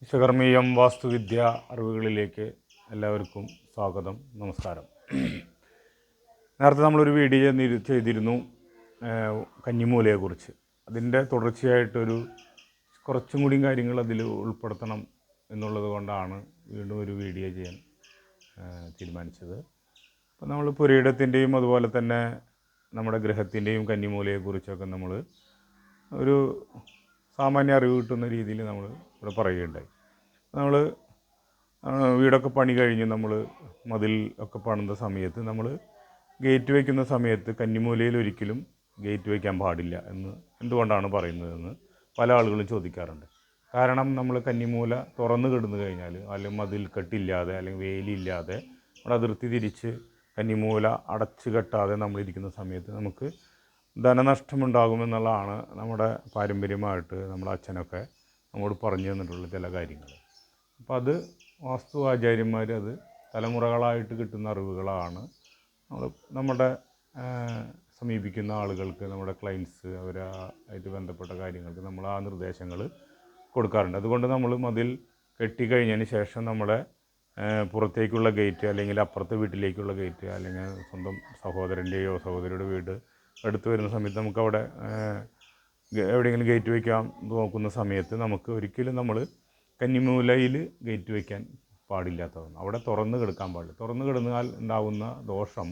വിശ്വകർമ്മീയം വാസ്തുവിദ്യ അറിവുകളിലേക്ക് എല്ലാവർക്കും സ്വാഗതം നമസ്കാരം. നേരത്തെ നമ്മളൊരു വീഡിയോ ചെയ്തിരുന്നു കഞ്ഞിമൂലയെക്കുറിച്ച്. അതിന്റെ തുടർച്ചയായിട്ടൊരു കുറച്ചും കൂടിയും കാര്യങ്ങൾ അതിൽ ഉൾപ്പെടുത്തണം എന്നുള്ളത് കൊണ്ടാണ് വീണ്ടും ഒരു വീഡിയോ ചെയ്യാൻ തീരുമാനിച്ചത്. അപ്പോൾ നമ്മൾ പുരയിടത്തിന്റെയും അതുപോലെ തന്നെ നമ്മുടെ ഗ്രഹത്തിന്റെയും കന്നിമൂലയെക്കുറിച്ചൊക്കെ നമ്മൾ ഒരു സാമാന്യ അറിവ് കിട്ടുന്ന രീതിയിൽ നമ്മൾ ഇവിടെ പറയുകയുണ്ടായി. നമ്മൾ വീടൊക്കെ പണി കഴിഞ്ഞ് നമ്മൾ മതിൽ ഒക്കെ പണിത സമയത്ത് നമ്മൾ ഗേറ്റ് വയ്ക്കുന്ന സമയത്ത് കന്നിമൂലയിൽ ഒരിക്കലും ഗേറ്റ് വയ്ക്കാൻ പാടില്ല എന്ന് എന്തുകൊണ്ടാണ് പറയുന്നതെന്ന് പല ആളുകളും ചോദിക്കാറുണ്ട്. കാരണം നമ്മൾ കന്നിമൂല തുറന്നു കിടന്നു കഴിഞ്ഞാൽ അല്ലെങ്കിൽ മതിൽ കെട്ടില്ലാതെ അല്ലെങ്കിൽ വേലിയില്ലാതെ നമ്മുടെ അതിർത്തി തിരിച്ച് കന്നിമൂല അടച്ചു കെട്ടാതെ നമ്മളിരിക്കുന്ന സമയത്ത് നമുക്ക് ധനനഷ്ടമുണ്ടാകുമെന്നുള്ളതാണ് നമ്മുടെ പാരമ്പര്യമായിട്ട് നമ്മുടെ അച്ഛനൊക്കെ നമ്മോട് പറഞ്ഞു തന്നിട്ടുള്ള ചില കാര്യങ്ങൾ. അപ്പോൾ അത് വാസ്തു ആചാര്യന്മാർ അത് തലമുറകളായിട്ട് കിട്ടുന്ന അറിവുകളാണ്. നമ്മൾ നമ്മുടെ സമീപിക്കുന്ന ആളുകൾക്ക് നമ്മുടെ ക്ലയൻസ് അവരായിട്ട് ബന്ധപ്പെട്ട കാര്യങ്ങൾക്ക് നമ്മൾ ആ നിർദ്ദേശങ്ങൾ കൊടുക്കാറുണ്ട്. അതുകൊണ്ട് നമ്മൾ മതിൽ കെട്ടിക്കഴിഞ്ഞതിന് ശേഷം നമ്മുടെ പുറത്തേക്കുള്ള ഗേറ്റ് അല്ലെങ്കിൽ അപ്പുറത്തെ വീട്ടിലേക്കുള്ള ഗേറ്റ് അല്ലെങ്കിൽ സ്വന്തം സഹോദരന്റെയോ സഹോദരിയുടെ വീട് അടുത്ത് വരുന്ന സമയത്ത് നമുക്കവിടെ എവിടെയെങ്കിലും ഗേറ്റ് വയ്ക്കാൻ നോക്കുന്ന സമയത്ത് നമുക്ക് ഒരിക്കലും നമ്മൾ കന്നിമൂലയിൽ ഗേറ്റ് വയ്ക്കാൻ പാടില്ലാത്തതാണ്. അവിടെ തുറന്ന് കിടക്കാൻ പാടില്ല. തുറന്ന് കിടന്നാൽ ഉണ്ടാകുന്ന ദോഷം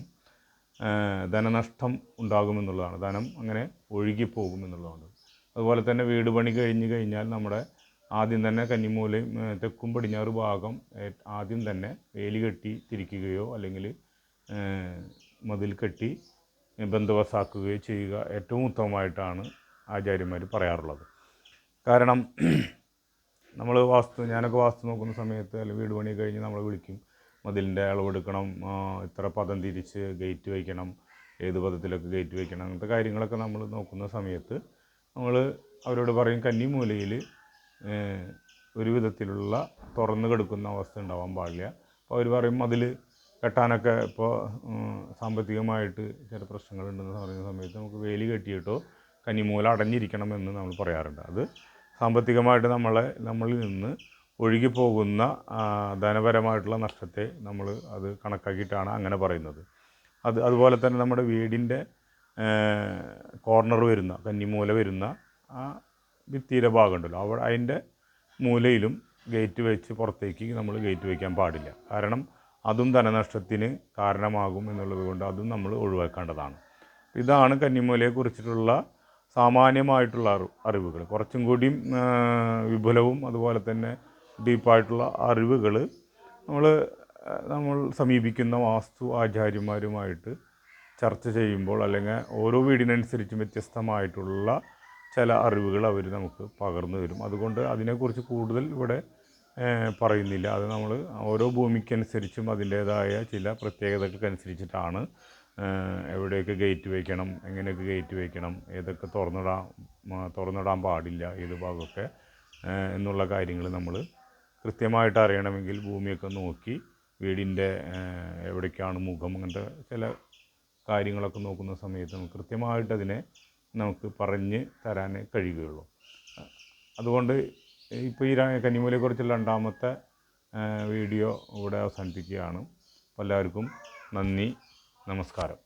ധനനഷ്ടം ഉണ്ടാകുമെന്നുള്ളതാണ്. ധനം അങ്ങനെ ഒഴുകിപ്പോകുമെന്നുള്ളതാണ് അതുപോലെ തന്നെ വീട് പണി കഴിഞ്ഞ് കഴിഞ്ഞാൽ നമ്മുടെ ആദ്യം തന്നെ കന്നിമൂലയും തെക്കും പടിഞ്ഞാറ് ഭാഗം ആദ്യം തന്നെ വേലി കെട്ടി തിരിക്കുകയോ അല്ലെങ്കിൽ മതിൽ കെട്ടി ബന്ധവസാക്കുകയോ ചെയ്യുക ഏറ്റവും ഉത്തമമായിട്ടാണ് ആചാര്യന്മാർ പറയാറുള്ളത്. കാരണം നമ്മൾ വാസ്തു ഞാനൊക്കെ വാസ്തു നോക്കുന്ന സമയത്ത് അല്ലെങ്കിൽ വീട് പണി കഴിഞ്ഞ് നമ്മൾ വിളിക്കും. മതിലിന്റെ അളവെടുക്കണം ഇത്ര പദം തിരിച്ച് ഗേറ്റ് വയ്ക്കണം ഏത് പദത്തിലൊക്കെ ഗേറ്റ് വയ്ക്കണം അങ്ങനത്തെ കാര്യങ്ങളൊക്കെ നമ്മൾ നോക്കുന്ന സമയത്ത് നമ്മൾ അവരോട് പറയും കന്നിമൂലയിൽ ഒരു വിധത്തിലുള്ള തുറന്നു കിടക്കുന്ന അവസ്ഥ ഉണ്ടാവാൻ പാടില്ല. അപ്പോൾ അവർ പറയും അതിൽ കെട്ടാനൊക്കെ ഇപ്പോൾ സാമ്പത്തികമായിട്ട് ചില പ്രശ്നങ്ങളുണ്ടെന്ന് പറയുന്ന സമയത്ത് നമുക്ക് വേലി കെട്ടിയിട്ടോ കന്നിമൂല അടഞ്ഞിരിക്കണമെന്ന് നമ്മൾ പറയാറുണ്ട്. അത് സാമ്പത്തികമായിട്ട് നമ്മളെ നമ്മളിൽ നിന്ന് ഒഴുകിപ്പോകുന്ന പോകുന്ന ധനപരമായിട്ടുള്ള നഷ്ടത്തെ നമ്മൾ അത് കണക്കാക്കിയിട്ടാണ് അങ്ങനെ പറയുന്നത്. അത് അതുപോലെ തന്നെ നമ്മുടെ വീടിന്റെ കോർണർ വരുന്ന കന്നിമൂല വരുന്ന ആ ഭിത്തിയുടെ ഭാഗമുണ്ടല്ലോ. അവിടെ അതിന്റെ മൂലയിലും ഗേറ്റ് വെച്ച് പുറത്തേക്ക് നമ്മൾ ഗേറ്റ് വയ്ക്കാൻ പാടില്ല. കാരണം അതും ധനനഷ്ടത്തിന് കാരണമാകും എന്നുള്ളത് കൊണ്ട് അതും നമ്മൾ ഒഴിവാക്കേണ്ടതാണ്. ഇതാണ് കന്നിമൂലയെ കുറിച്ചിട്ടുള്ള സാമാന്യമായിട്ടുള്ള അറിവ് അറിവുകൾ. കുറച്ചും കൂടിയും വിപുലവും അതുപോലെ തന്നെ ഡീപ്പായിട്ടുള്ള അറിവുകൾ നമ്മൾ നമ്മൾ സമീപിക്കുന്ന വാസ്തു ആചാര്യന്മാരുമായിട്ട് ചർച്ച ചെയ്യുമ്പോൾ അല്ലെങ്കിൽ ഓരോ വീടിനനുസരിച്ചും വ്യത്യസ്തമായിട്ടുള്ള ചില അറിവുകൾ അവർ നമുക്ക് പകർന്നു തരും. അതുകൊണ്ട് അതിനെക്കുറിച്ച് കൂടുതൽ ഇവിടെ പറയുന്നില്ല. അത് നമ്മൾ ഓരോ ഭൂമിക്കനുസരിച്ചും അതിന്റേതായ ചില പ്രത്യേകതകൾക്കനുസരിച്ചിട്ടാണ് എവിടെയൊക്കെ ഗേറ്റ് വയ്ക്കണം എങ്ങനെയൊക്കെ ഗേറ്റ് വയ്ക്കണം ഏതൊക്കെ തുറന്നിടാൻ തുറന്നിടാൻ പാടില്ല ഏത് ഭാഗമൊക്കെ എന്നുള്ള കാര്യങ്ങൾ നമ്മൾ കൃത്യമായിട്ട് അറിയണമെങ്കിൽ ഭൂമിയൊക്കെ നോക്കി വീടിന്റെ എവിടേക്കാണ് മുഖം അങ്ങനത്തെ ചില കാര്യങ്ങളൊക്കെ നോക്കുന്ന സമയത്ത് നമുക്ക് കൃത്യമായിട്ട് അതിനെ നമുക്ക് പറഞ്ഞ് തരാൻ കഴിയുകയുള്ളൂ. അതുകൊണ്ട് ഇപ്പോൾ ഈ കന്നിമൂലയെക്കുറിച്ചുള്ള രണ്ടാമത്തെ വീഡിയോ ഇവിടെ അവസാനിപ്പിക്കുകയാണ്. എല്ലാവർക്കും നന്ദി. നമസ്കാരം